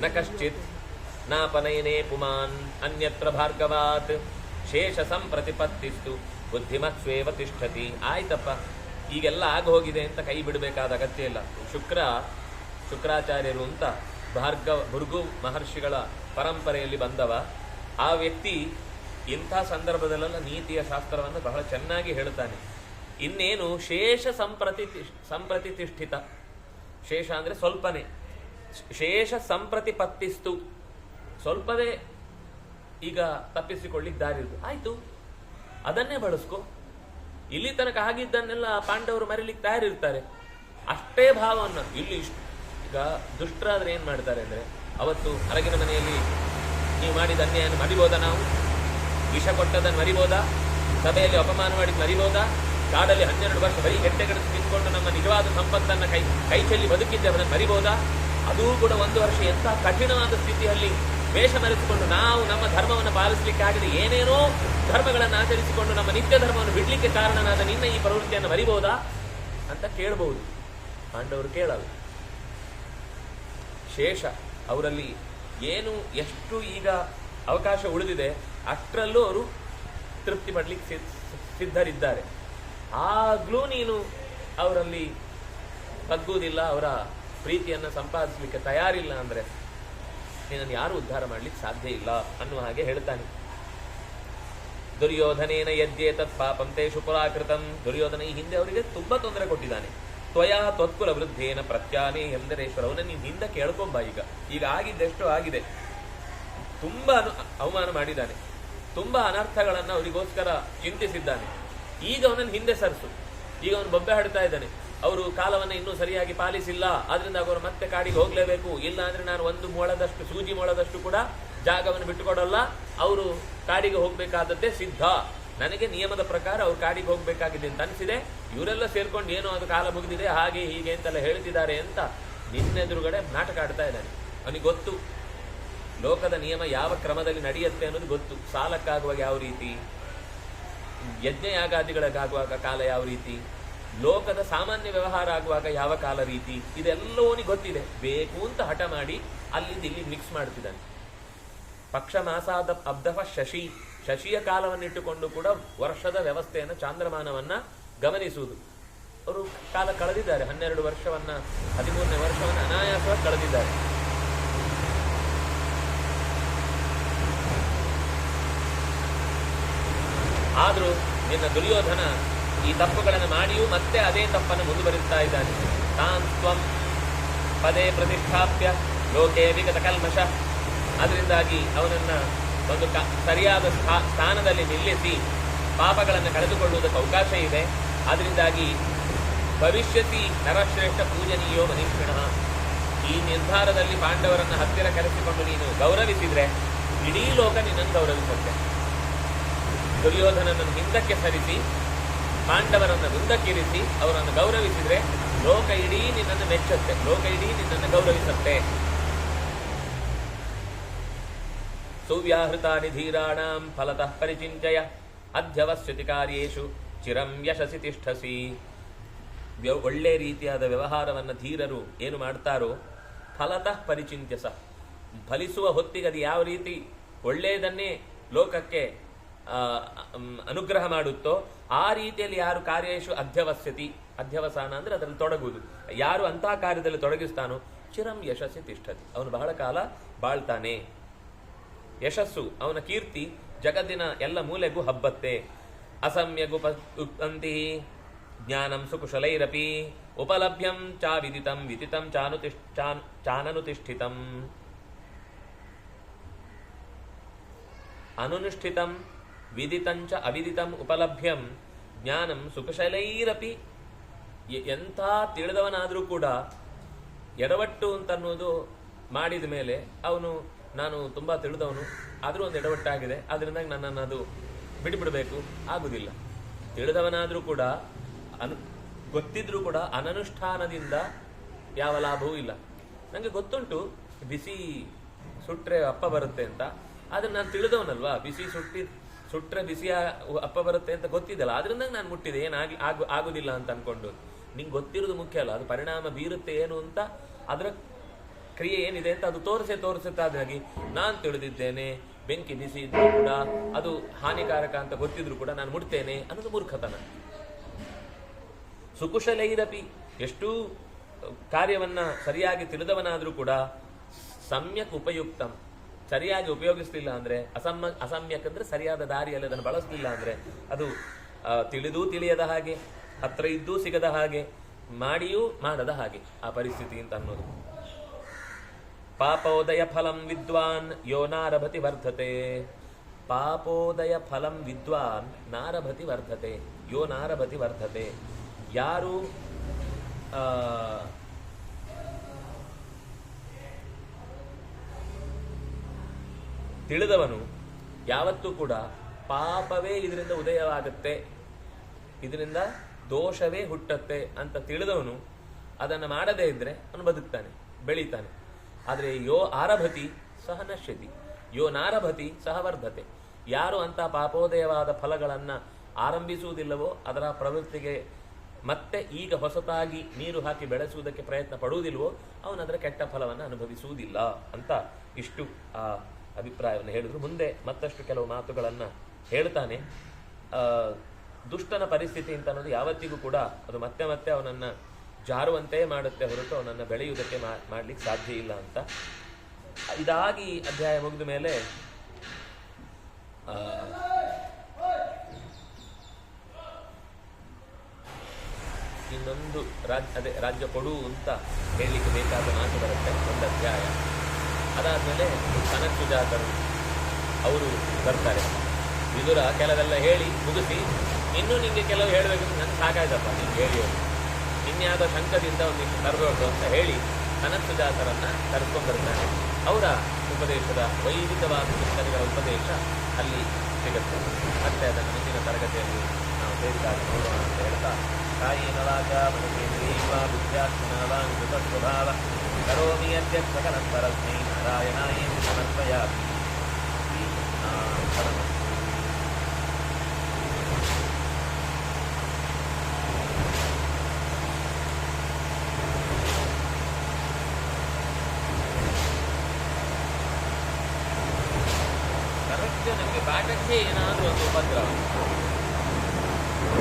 ನ ಕಶ್ಚಿತ್ ನಾಪನಯನೆ ಪುಮಾನ್ ಅನ್ಯತ್ರ ಭಾರ್ಗವಾತ್ ಶೇಷ ಸಂಪ್ರತಿಪತ್ತಿಸ್ತು ಬುದ್ಧಿಮತ್ವೇವ ತಿಷ್ಠತಿ ಆಯ್ತಪ್ಪ ಈಗೆಲ್ಲ ಆಗ ಹೋಗಿದೆ ಅಂತ ಕೈ ಬಿಡಬೇಕಾದ ಅಗತ್ಯ ಇಲ್ಲ. ಶುಕ್ರ, ಶುಕ್ರಾಚಾರ್ಯರು ಅಂತ ಭಾರ್ಗವ, ಭೃಗು ಮಹರ್ಷಿಗಳ ಪರಂಪರೆಯಲ್ಲಿ ಬಂದವ. ಆ ವ್ಯಕ್ತಿ ಇಂಥ ಸಂದರ್ಭದಲ್ಲೆಲ್ಲ ನೀತಿಯ ಶಾಸ್ತ್ರವನ್ನು ಬಹಳ ಚೆನ್ನಾಗಿ ಹೇಳ್ತಾನೆ ಇನ್ನೇನು ಶೇಷ ಸಂಪ್ರತಿ ಸಂಪ್ರತಿ ತಿಷ್ಠಿತ ಶೇಷ ಅಂದರೆ ಸ್ವಲ್ಪನೇ. ಶೇಷ ಸಂಪ್ರತಿಪತ್ತಿಸ್ತು. ಸ್ವಲ್ಪವೇ ಈಗ ತಪ್ಪಿಸಿಕೊಳ್ಳಿದ್ದಾರೆ ದಾರಿ ಆಯ್ತು. ಅದನ್ನೇ ಬಳಸ್ಕೊ. ಇಲ್ಲಿ ತನಕ ಆಗಿದ್ದನ್ನೆಲ್ಲ ಪಾಂಡವರು ಮರಿಲಿಕ್ಕೆ ತಯಾರಿರ್ತಾರೆ. ಅಷ್ಟೇ ಭಾವವನ್ನು. ಇಲ್ಲಿ ಈಗ ದುಷ್ಟರಾದ್ರೆ ಏನ್ ಮಾಡ್ತಾರೆ ಅಂದ್ರೆ, ಅವತ್ತು ಹೊರಗಿನ ಮನೆಯಲ್ಲಿ ನೀವು ಮಾಡಿದ ಅನ್ಯಾಯನ್ನು ಮರಿಬೋದಾ ನಾವು? ವಿಷ ಕೊಟ್ಟದನ್ನು ಮರಿಬೋದಾ? ಸಭೆಯಲ್ಲಿ ಅಪಮಾನ ಮಾಡಿದ ಮರಿಬೋದಾ? ಕಾಡಲ್ಲಿ ಹನ್ನೆರಡು ವರ್ಷ ಬರೀ ಗೆಟ್ಟೆಗಡಿಸಿ ತಿಂದ್ಕೊಂಡು ನಮ್ಮ ನಿಜವಾದ ಸಂಪತ್ತನ್ನು ಕೈ ಕೈ ಚೆಲ್ಲಿ ಬದುಕಿದ್ದೆ, ಅದನ್ನು ಮರಿಬೋದಾ? ಅದೂ ಕೂಡ ಒಂದು ವರ್ಷ ಎಂಥ ಕಠಿಣವಾದ ಸ್ಥಿತಿಯಲ್ಲಿ ವೇಷ ಮರೆಸಿಕೊಂಡು ನಾವು ನಮ್ಮ ಧರ್ಮವನ್ನು ಪಾಲಿಸಲಿಕ್ಕೆ ಆಗದೆ ಏನೇನೋ ಧರ್ಮಗಳನ್ನು ಆಚರಿಸಿಕೊಂಡು ನಮ್ಮ ನಿತ್ಯ ಧರ್ಮವನ್ನು ಬಿಡಲಿಕ್ಕೆ ಕಾರಣನಾದ ನಿನ್ನ ಈ ಪ್ರವೃತ್ತಿಯನ್ನು ಮರಿಬೋದಾ ಅಂತ ಕೇಳಬಹುದು. ಪಾಂಡವರು ಕೇಳಲ್ಲ. ಶೇಷ, ಅವರಲ್ಲಿ ಏನು, ಎಷ್ಟು ಈಗ ಅವಕಾಶ ಉಳಿದಿದೆ, ಅಷ್ಟರಲ್ಲೂ ಅವರು ತೃಪ್ತಿ ಪಡ್ಲಿಕ್ಕೆ ಸಿದ್ಧ- ಸಿದ್ಧರಿದ್ದಾರೆ. ಆಗ್ಲೂ ನೀನು ಅವರಲ್ಲಿ ಬಗ್ಗುವುದಿಲ್ಲ ಅವರ ಪ್ರೀತಿಯನ್ನು ಸಂಪಾದಿಸಲಿಕ್ಕೆ ತಯಾರಿಲ್ಲ ಅಂದ್ರೆ ನಿನ್ನನ್ನು ಯಾರು ಉದ್ಧಾರ ಮಾಡಲಿಕ್ಕೆ ಸಾಧ್ಯ ಇಲ್ಲ ಅನ್ನುವ ಹಾಗೆ ಹೇಳ್ತಾನೆ. ದುರ್ಯೋಧನೇನ ಯದ್ಯೇತತ್ ಪಾಪಂ ತೇ ಪುರಾಕೃತಂ. ದುರ್ಯೋಧನ ಈ ಹಿಂದೆ ಅವರಿಗೆ ತುಂಬಾ ತೊಂದರೆ ಕೊಟ್ಟಿದ್ದಾನೆ. ತ್ವಯಾ ತ್ವತ್ಕುಲ ವೃದ್ಧೇನ ಪ್ರತ್ಯಾನೇ ಅವನ ನೀನ್ ಹಿಂದೆ ಕೇಳ್ಕೊಂಬ ಈಗ. ಈಗ ಆಗಿದ್ದೆಷ್ಟು ಆಗಿದೆ? ತುಂಬಾ ಅವಮಾನ ಮಾಡಿದ್ದಾನೆ. ತುಂಬಾ ಅನರ್ಥಗಳನ್ನ ಅವರಿಗೋಸ್ಕರ ಚಿಂತಿಸಿದ್ದಾನೆ. ಈಗ ಅವನನ್ನು ಹಿಂದೆ ಸರಿಸು. ಈಗ ಅವನು ಬೊಬ್ಬೆ ಹಾಡ್ತಾ ಇದ್ದಾನೆ. ಅವರು ಕಾಲವನ್ನು ಇನ್ನೂ ಸರಿಯಾಗಿ ಪಾಲಿಸಿಲ್ಲ. ಆದ್ರಿಂದ ಅವರು ಮತ್ತೆ ಕಾಡಿಗೆ ಹೋಗ್ಲೇಬೇಕು. ಇಲ್ಲ ಅಂದ್ರೆ ನಾನು ಒಂದು ಮೊಳದಷ್ಟು, ಸೂಜಿ ಮೊಳದಷ್ಟು ಕೂಡ ಜಾಗವನ್ನು ಬಿಟ್ಟುಕೊಡಲ್ಲ. ಅವರು ಕಾಡಿಗೆ ಹೋಗ್ಬೇಕಾದದ್ದೇ ಸಿದ್ಧ. ನನಗೆ ನಿಯಮದ ಪ್ರಕಾರ ಅವ್ರು ಕಾಡಿಗೆ ಹೋಗ್ಬೇಕಾಗಿದೆ ಅಂತ ಅನಿಸಿದೆ. ಇವರೆಲ್ಲ ಸೇರ್ಕೊಂಡು ಏನೋ ಅದು ಕಾಲ ಮುಗಿದಿದೆ, ಹಾಗೆ ಹೀಗೆ ಅಂತೆಲ್ಲ ಹೇಳ್ತಿದ್ದಾರೆ ಅಂತ ನಿನ್ನೆದುರುಗಡೆ ನಾಟಕ ಆಡ್ತಾ ಇದ್ದಾನೆ ಅವನಿಗೆ ಗೊತ್ತು. ಲೋಕದ ನಿಯಮ ಯಾವ ಕ್ರಮದಲ್ಲಿ ನಡೆಯುತ್ತೆ ಅನ್ನೋದು ಗೊತ್ತು. ಸಾಲಕ್ಕಾಗುವಾಗ ಯಾವ ರೀತಿ? ಯಜ್ಞಯಾಗಾದಿಗಳಿಗಾಗುವಾಗ ಕಾಲ ಯಾವ ರೀತಿ? ಲೋಕದ ಸಾಮಾನ್ಯ ವ್ಯವಹಾರ ಆಗುವಾಗ ಯಾವ ಕಾಲ ರೀತಿ? ಇದೆಲ್ಲವನಿಗೆ ಗೊತ್ತಿದೆ. ಬೇಕು ಅಂತ ಹಠ ಮಾಡಿ ಅಲ್ಲಿಂದ ಇಲ್ಲಿ ಮಿಕ್ಸ್ ಮಾಡ್ತಿದ್ದಾನೆ ಪಕ್ಷ ಮಾಸಾದ ಅಬ್ದಫ ಶಶಿ. ಶಶಿಯ ಕಾಲವನ್ನಿಟ್ಟುಕೊಂಡು ಕೂಡ ವರ್ಷದ ವ್ಯವಸ್ಥೆಯನ್ನು, ಚಾಂದ್ರಮಾನವನ್ನ ಗಮನಿಸುವುದು. ಅವರು ಕಾಲ ಕಳೆದಿದ್ದಾರೆ. ಹನ್ನೆರಡು ವರ್ಷವನ್ನ, ಹದಿಮೂರನೇ ವರ್ಷವನ್ನ ಅನಾಯಾಸವಾಗಿ ಕಳೆದಿದ್ದಾರೆ. ಆದರೂ ನಿನ್ನ ದುರ್ಯೋಧನ ಈ ತಪ್ಪುಗಳನ್ನು ಮಾಡಿಯೂ ಮತ್ತೆ ಅದೇ ತಪ್ಪನ್ನು ಮುಂದುವರಿಸ್ತಾ ಇದ್ದಾನೆ. ತಾನ್ ತ್ವಂ ಪದೇ ಪ್ರತಿಷ್ಠಾಪ್ಯ ಲೋಕೆ ವಿಗತ ಕಲ್ಮಶ ಅದರಿಂದಾಗಿ ಅವನನ್ನ ಒಂದು ಸರಿಯಾದ ಸ್ಥಾ- ಸ್ಥಾನದಲ್ಲಿ ನಿಲ್ಲಿಸಿ ಪಾಪಗಳನ್ನು ಕಳೆದುಕೊಳ್ಳುವುದಕ್ಕೆ ಅವಕಾಶ ಇದೆ. ಅದರಿಂದಾಗಿ ಭವಿಷ್ಯತಿ ನರಶ್ರೇಷ್ಠ ಪೂಜನೀಯೋ ಮನೀಷಿಣ. ಈ ನಿರ್ಧಾರದಲ್ಲಿ ಪಾಂಡವರನ್ನ ಹತ್ತಿರ ಕರೆಸಿಕೊಂಡು ನೀನು ಗೌರವಿಸಿದ್ರೆ ಇಡೀ ಲೋಕ ನಿನ್ನನ್ನು ಗೌರವಿಸುತ್ತೆ. ದುರ್ಯೋಧನನನ್ನು ಹಿಂದಕ್ಕೆ ಸರಿಸಿ ಪಾಂಡವರನ್ನು ವೃಂದಕ್ಕಿರಿಸಿ ಅವರನ್ನು ಗೌರವಿಸಿದ್ರೆ ಲೋಕ ಇಡೀ ನಿನ್ನನ್ನು ಮೆಚ್ಚುತ್ತೆ. ಲೋಕ ಇಡೀ ನಿನ್ನನ್ನು ಗೌರವಿಸುತ್ತೆ. ಸುವ್ಯಾಹೃತಾನಿ ಧೀರಾಣಾಂ ಫಲತಃ ಪರಿಚಿಂಚಯ ಅಧ್ಯವಸ್ಥಿತಿ ಕಾರ್ಯೇಶು ಚಿರಂ ಯಶಸಿ ತಿಷ್ಠಸಿ. ಒಳ್ಳೆ ರೀತಿಯಾದ ವ್ಯವಹಾರವನ್ನು ಧೀರರು ಏನು ಮಾಡ್ತಾರೋ ಫಲತಃ ಪರಿಚಿಂತ್ಯಸ. ಫಲಿಸುವ ಹೊತ್ತಿಗೆ ಅದು ಯಾವ ರೀತಿ ಒಳ್ಳೆಯದನ್ನೇ ಲೋಕಕ್ಕೆ ಅನುಗ್ರಹ ಮಾಡುತ್ತೋ, ಆ ರೀತಿಯಲ್ಲಿ ಯಾರು ಕಾರ್ಯೇಶು ಅಧ್ಯವಸ್ಯತಿ, ಅಧ್ಯವಸಾನ ಅಂದ್ರೆ ಅದರಲ್ಲಿ ತೊಡಗುವುದು. ಯಾರು ಅಂತಹ ಕಾರ್ಯದಲ್ಲಿ ತೊಡಗಿಸ್ತಾನೋ, ಚಿರಂ ಯಶಸ್ಸಿ ತಿಷ್ಠತಿ. ಅವನು ಬಹಳ ಕಾಲ ಬಾಳ್ತಾನೆ. ಯಶಸ್ಸು, ಅವನ ಕೀರ್ತಿ, ಜಗತ್ತಿನ ಎಲ್ಲ ಮೂಲೆಗೂ ಹಬ್ಬತ್ತೆ. ಅಸಮ್ಯಗು ಉತ್ಪಂತಿ ಜ್ಞಾನಂ ಸುಕುಶಲೈರಪಿ, ಉಪಲಭ್ಯಂ ಚಾ ವಿದಿತಂ ವಿದಿತಂ ಚಾನ್ ಚಾನನುತಿಷ್ಠಿತಂ ಅನುನುಷ್ಠಿತಂ ವಿದಿತಂಚ ಅವಿದಿತಂ ಉಪಲಭ್ಯಂ ಜ್ಞಾನಂ ಸುಖಶೈಲೈರಪಿ ಎಂಥ ತಿಳಿದವನಾದರೂ ಕೂಡ ಎಡವಟ್ಟು ಅಂತ ಅನ್ನೋದು ಮಾಡಿದ ಮೇಲೆ ಅವನು, ನಾನು ತುಂಬ ತಿಳಿದವನು, ಆದರೂ ಒಂದು ಎಡವಟ್ಟಾಗಿದೆ ಅದರಿಂದ ನನ್ನನ್ನು ಅದು ಬಿಡಿಬಿಡಬೇಕು ಆಗುವುದಿಲ್ಲ ತಿಳಿದವನಾದರೂ ಕೂಡ ಅನು, ಗೊತ್ತಿದ್ರೂ ಕೂಡ ಅನನುಷ್ಠಾನದಿಂದ ಯಾವ ಲಾಭವೂ ಇಲ್ಲ. ನನಗೆ ಗೊತ್ತುಂಟು, ಬಿಸಿ ಸುಟ್ಟರೆ ಅಪ್ಪ ಬರುತ್ತೆ ಅಂತ, ಆದರೆ ನಾನು ತಿಳಿದವನಲ್ವಾ? ಬಿಸಿ ಸುಟ್ಟಿ ಸುಟ್ರೆ ಬಿಸಿ ಅಪ್ಪ ಬರುತ್ತೆ ಅಂತ ಗೊತ್ತಿದ್ದಲ್ಲ. ಅದರಿಂದ ನಾನು ಮುಟ್ಟಿದೆ ಏನಾಗಿ ಆಗು ಆಗುದಿಲ್ಲ ಅಂತ ಅನ್ಕೊಂಡು. ನಿಂಗೆ ಗೊತ್ತಿರೋದು ಮುಖ್ಯ ಅಲ್ಲ, ಅದು ಪರಿಣಾಮ ಬೀರುತ್ತೆ ಏನು ಅಂತ, ಅದರ ಕ್ರಿಯೆ ಏನಿದೆ ಅಂತ ಅದು ತೋರಿಸೆ ತೋರಿಸುತ್ತೆ ಹಾಗಾಗಿ ನಾನು ತಿಳಿದಿದ್ದೇನೆ, ಬೆಂಕಿ ಬಿಸಿ ಇದ್ರೂ ಕೂಡ ಅದು ಹಾನಿಕಾರಕ ಅಂತ ಗೊತ್ತಿದ್ರು ಕೂಡ ನಾನು ಮುಡ್ತೇನೆ ಅನ್ನೋದು ಮೂರ್ಖತನ. ಸುಕುಶಲೈರಪಿ ಎಷ್ಟು ಕಾರ್ಯವನ್ನ ಸರಿಯಾಗಿ ತಿಳಿದವನಾದ್ರೂ ಕೂಡ ಸಮ್ಯಕ್ ಉಪಯುಕ್ತಂ. ಸರಿಯಾಗಿ ಉಪಯೋಗಿಸ್ಲಿಲ್ಲ ಅಂದ್ರೆ, ಅಸಮ್ಮ, ಅಸಮ್ಯಕ್ ಅಂದ್ರೆ ಸರಿಯಾದ ದಾರಿಯಲ್ಲಿ ಅದನ್ನು ಬಳಸಲಿಲ್ಲ ಅಂದ್ರೆ ಅದು ತಿಳಿದೂ ತಿಳಿಯದ ಹಾಗೆ, ಹತ್ರ ಇದ್ದೂ ಸಿಗದ ಹಾಗೆ, ಮಾಡಿಯೂ ಮಾಡದ ಹಾಗೆ ಆ ಪರಿಸ್ಥಿತಿ ಅಂತ ಅನ್ನೋದು. ಪಾಪೋದಯ ಫಲಂ ವಿದ್ವಾನ್, ಯೋ ನಾರಭತಿ ವರ್ಧತೆ. ಪಾಪೋದಯ ಫಲಂ ವಿದ್ವಾನ್, ನಾರಭತಿ ವರ್ಧತೆ, ಯೋ ನಾರಭತಿ ವರ್ಧತೆ. ಯಾರು ತಿಳಿದವನು ಯಾವತ್ತೂ ಕೂಡ ಪಾಪವೇ ಇದರಿಂದ ಉದಯವಾಗುತ್ತೆ, ಇದರಿಂದ ದೋಷವೇ ಹುಟ್ಟತ್ತೆ ಅಂತ ತಿಳಿದವನು ಅದನ್ನು ಮಾಡದೇ ಇದ್ರೆ ಅವನು ಬದುಕ್ತಾನೆ, ಬೆಳೀತಾನೆ. ಆದರೆ ಯೋ ಆರಭತಿ ಸಹ ನಶ್ಯತಿ, ಯೋ ನಾರಭತಿ ಸಹ ವರ್ಧತೆ. ಯಾರು ಅಂತ ಪಾಪೋದಯವಾದ ಫಲಗಳನ್ನು ಆರಂಭಿಸುವುದಿಲ್ಲವೋ ಅದರ ಪ್ರವೃತ್ತಿಗೆ ಮತ್ತೆ ಈಗ ಹೊಸತಾಗಿ ನೀರು ಹಾಕಿ ಬೆಳೆಸುವುದಕ್ಕೆ ಪ್ರಯತ್ನ ಪಡುವುದಿಲ್ವೋ ಅವನದರ ಕೆಟ್ಟ ಫಲವನ್ನು ಅನುಭವಿಸುವುದಿಲ್ಲ ಅಂತ ಇಷ್ಟು ಅಭಿಪ್ರಾಯವನ್ನು ಹೇಳಿದ್ರು. ಮುಂದೆ ಮತ್ತಷ್ಟು ಕೆಲವು ಮಾತುಗಳನ್ನು ಹೇಳ್ತಾನೆ. ದುಷ್ಟನ ಪರಿಸ್ಥಿತಿ ಅಂತ ಅನ್ನೋದು ಯಾವತ್ತಿಗೂ ಕೂಡ ಅದು ಮತ್ತೆ ಮತ್ತೆ ಅವನನ್ನು ಜಾರುವಂತೆ ಮಾಡುತ್ತೆ ಹೊರತು ಅವನನ್ನು ಬೆಳೆಯುವುದಕ್ಕೆ ಮಾಡ್ಲಿಕ್ಕೆ ಸಾಧ್ಯ ಇಲ್ಲ ಅಂತ. ಇದಾಗಿ ಅಧ್ಯಾಯ ಮುಗಿದ ಮೇಲೆ ಇನ್ನೊಂದು ರಾಜ್ಯ ಅದೇ ರಾಜ್ಯ ಕೊಡು ಅಂತ ಹೇಳಲಿಕ್ಕೆ ಬೇಕಾದ ಮಾತು ಬರುತ್ತೆ. ಒಂದು ಅಧ್ಯಾಯ. ಅದಾದ್ಮೇಲೆ ಕನಕುಜಾತರು ಅವರು ಬರ್ತಾರೆ. ವಿದುರ ಕೆಲವೆಲ್ಲ ಹೇಳಿ ಮುಗಿಸಿ, ಇನ್ನೂ ನಿಮಗೆ ಕೆಲವು ಹೇಳಬೇಕು. ನನಗೆ ಸಾಕಾಯ್ತಪ್ಪ, ನೀನು ಹೇಳಿ. ಇನ್ಯಾವುದೋ ಶಂಕದಿಂದ ಒಂದಿಷ್ಟು ತರಬೇಕು ಅಂತ ಹೇಳಿ ಕನಕುಜಾತರನ್ನ ಕರ್ಕೊಂಡ್ಬರ್ತಾನೆ ಅವರ ಉಪದೇಶದ ವೈದಿಕವಾದ ಚಿಂತನೆಗಳ ಉಪದೇಶ ಅಲ್ಲಿ ಸಿಗುತ್ತೆ. ಮತ್ತೆ ಅದನ್ನು ಮುಂದಿನ ತರಗತಿಯಲ್ಲಿ ನಾವು ಸೇರಿದಾಗ ನೋಡೋಣ ಅಂತ ಹೇಳ್ತಾ ಕಾಯಿ ವಾಚ ದೇವ ವಿದ್ಯಾರ್ಥಿ ಕೃತ ಸ್ವಭಾವ ಕರೋಮಿ ಅಧ್ಯಕ್ಷ ಪರಸ್ಮೈ ನಾರಾಯಣಾಯೇತಿ ಸಮರ್ಪಯಾಮಿ ಶ್ರೀಕೃಷ್ಣಾರ್ಪಣಮಸ್ತು. ಕರೆಕ್ಟ್ ನಮಗೆ ಪಾಠಕ್ಕೆ ಏನಾದರೂ ಒಂದು ಉಪದ್ರ